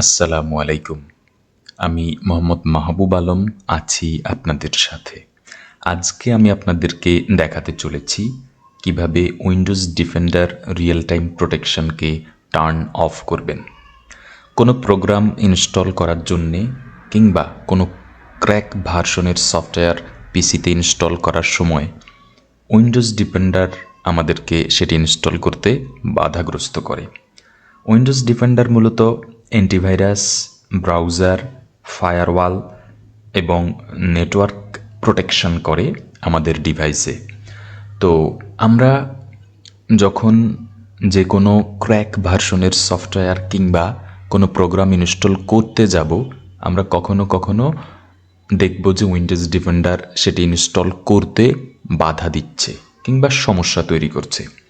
আসসালামু আলাইকুম। আমি মোহাম্মদ মাহবুব আলম আছি আপনাদের সাথে। আজকে আমি আপনাদেরকে দেখাতে চলেছি কীভাবে উইন্ডোজ ডিফেন্ডার রিয়েল টাইম প্রোটেকশনকে টার্ন অফ করবেন। কোনো প্রোগ্রাম ইনস্টল করার জন্যে কিংবা কোনো ক্র্যাক ভার্সনের সফটওয়্যার পিসিতে ইনস্টল করার সময় উইন্ডোজ ডিফেন্ডার আমাদেরকে সেটি ইনস্টল করতে বাধাগ্রস্ত করে। উইন্ডোজ ডিফেন্ডার মূলত অ্যান্টিভাইরাস ব্রাউজার ফায়ারওয়াল এবং নেটওয়ার্ক প্রোটেকশন করে আমাদের ডিভাইসে তো আমরা যখন যে কোনো ক্র্যাক ভার্সনের সফটওয়্যার কিংবা কোনো প্রোগ্রাম ইনস্টল করতে যাব, আমরা কখনো কখনো দেখব যে উইন্ডোজ ডিফেন্ডার সেটি ইনস্টল করতে বাধা দিচ্ছে কিংবা সমস্যা তৈরি করছে।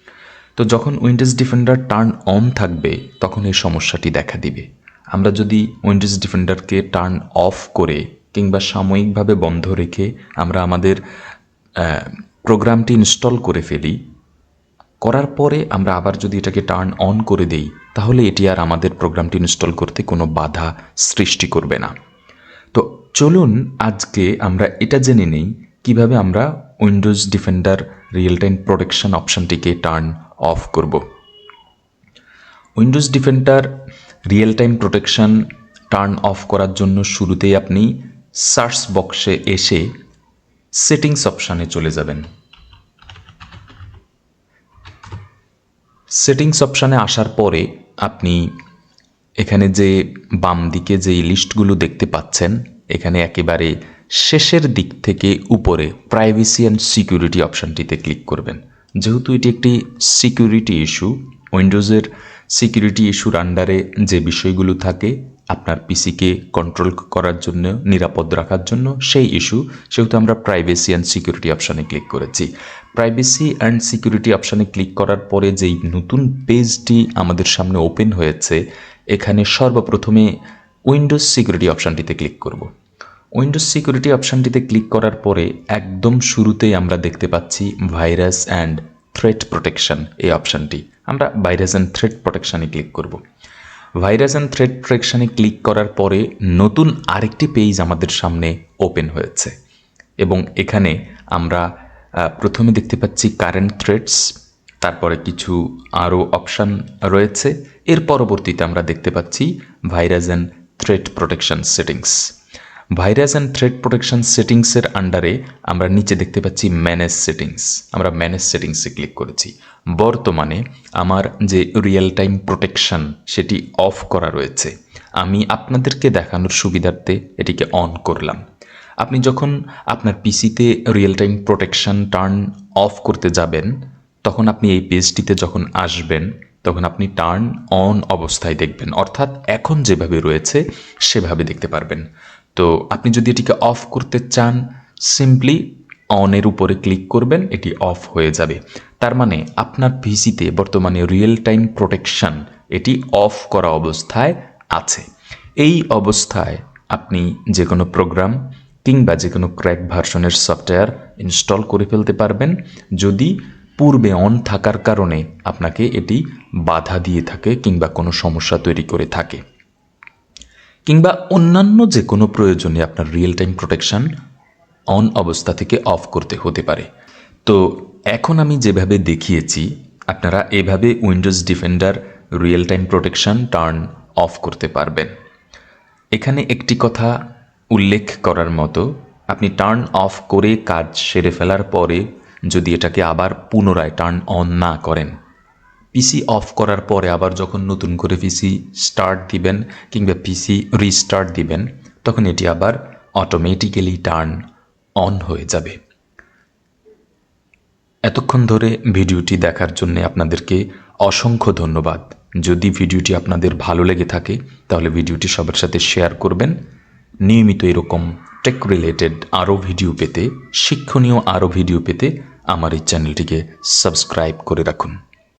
তো যখন উইন্ডোজ ডিফেন্ডার টার্ন অন থাকবে, তখন এই সমস্যাটি দেখা দিবে। আমরা যদি উইন্ডোজ ডিফেন্ডারকে টার্ন অফ করে কিংবা সাময়িকভাবে বন্ধ রেখে আমরা আমাদের প্রোগ্রামটি ইনস্টল করে ফেলি, করার পরে আমরা আবার যদি এটাকে টার্ন অন করে দেই, তাহলে এটি আর আমাদের প্রোগ্রামটি ইনস্টল করতে কোনো বাধা সৃষ্টি করবে না। তো চলুন আজকে আমরা এটা জেনে নেই কীভাবে আমরা Windows Defender real time protection অপশানটিকে turn off করব। Windows Defender real time protection turn off করার জন্য শুরুতেই আপনি সার্চ বক্সে এসে সেটিংস অপশানে চলে যাবেন। সেটিংস অপশানে আসার পরে আপনি এখানে যে বাম দিকে যে লিস্টগুলো দেখতে পাচ্ছেন, এখানে একেবারে শেষের দিক থেকে উপরে প্রাইভেসি অ্যান্ড সিকিউরিটি অপশানটিতে ক্লিক করবেন। যেহেতু এটি একটি সিকিউরিটি ইস্যু উইন্ডোজের সিকিউরিটি ইস্যুর আন্ডারে যে বিষয়গুলো থাকে, আপনার পিসিকে কন্ট্রোল করার জন্য, নিরাপদ রাখার জন্য, সেই ইস্যু সেহেতু আমরা প্রাইভেসি অ্যান্ড সিকিউরিটি অপশানে ক্লিক করেছি। প্রাইভেসি অ্যান্ড সিকিউরিটি অপশানে ক্লিক করার পরে যেই নতুন পেজটি আমাদের সামনে ওপেন হয়েছে, এখানে সর্বপ্রথমে উইন্ডোজ সিকিউরিটি অপশানটিতে ক্লিক করব। উইন্ডোজ সিকিউরিটি অপশানটিতে ক্লিক করার পরে একদম শুরুতেই আমরা দেখতে পাচ্ছি ভাইরাস অ্যান্ড থ্রেট প্রোটেকশন এই অপশানটি আমরা ভাইরাস অ্যান্ড থ্রেট প্রোটেকশানে ক্লিক করব। ভাইরাস অ্যান্ড থ্রেট প্রোটেকশানে ক্লিক করার পরে নতুন আরেকটি পেজ আমাদের সামনে ওপেন হয়েছে। এবং এখানে আমরা প্রথমে দেখতে পাচ্ছি কারেন্ট থ্রেটস তারপরে কিছু আরও অপশান রয়েছে। এর পরবর্তীতে আমরা দেখতে পাচ্ছি virus and threat protection settings virus and threat protection সেটিংসের আন্ডারে আমরা নিচে দেখতে পাচ্ছি ম্যানেজ সেটিংস আমরা ম্যানেজ সেটিংসে ক্লিক করেছি। বর্তমানে আমার যে রিয়েল টাইম প্রোটেকশন সেটি অফ করা রয়েছে। আমি আপনাদেরকে দেখানোর সুবিধার্থে এটিকে অন করলাম। আপনি যখন আপনার পিসিতে real time protection turn off করতে যাবেন, তখন আপনি এই পেজটিতে যখন আসবেন, তখন আপনি টার্ন অন অবস্থায় দেখবেন। অর্থাৎ এখন যেভাবে রয়েছে, সেভাবে দেখতে পারবেন। তো আপনি যদি এটিকে অফ করতে চান সিম্পলি অনের উপরে ক্লিক করবেন, এটি অফ হয়ে যাবে। তার মানে আপনার পিসিতে বর্তমানে রিয়েল টাইম প্রোটেকশন এটি অফ করা অবস্থায় আছে। এই অবস্থায় আপনি যে কোনো প্রোগ্রাম কিংবা যে কোনো ক্র্যাক ভার্সনের সফটওয়্যার ইনস্টল করে ফেলতে পারবেন। যদি পূর্বে অন থাকার কারণে আপনাকে এটি বাধা দিয়ে থাকে কিংবা কোনো সমস্যা তৈরি করে থাকে। কিংবা অন্যান্য যে কোনো প্রয়োজনে আপনার রিয়েল টাইম প্রোটেকশন অন অবস্থা থেকে অফ করতে হতে পারে। তো এখন আমি যেভাবে দেখিয়েছি, আপনারা এভাবে Windows Defender real time protection turn off করতে পারবেন। এখানে একটি কথা উল্লেখ করার মতো, আপনি টার্ন অফ করে কাজ সেরে ফেলার পরে যদি এটাকে আবার পুনরায় টার্ন অন না করেন পিসি অফ করার পরে আবার যখন নতুন করে পিসি স্টার্ট দিবেন কিংবা পিসি রিস্টার্ট দিবেন, তখন এটি আবার অটোমেটিক্যালি টার্ন অন হয়ে যাবে। এতক্ষণ ধরে ভিডিওটি দেখার জন্য আপনাদেরকে অসংখ্য ধন্যবাদ। যদি ভিডিওটি আপনাদের ভালো লেগে থাকে, তাহলে ভিডিওটি সবার সাথে শেয়ার করবেন। নিয়মিত এরকম টেক রিলেটেড আরও ভিডিও পেতে, শিক্ষণীয় আরও ভিডিও পেতে আমার এই চ্যানেলটিকে সাবস্ক্রাইব করে রাখুন।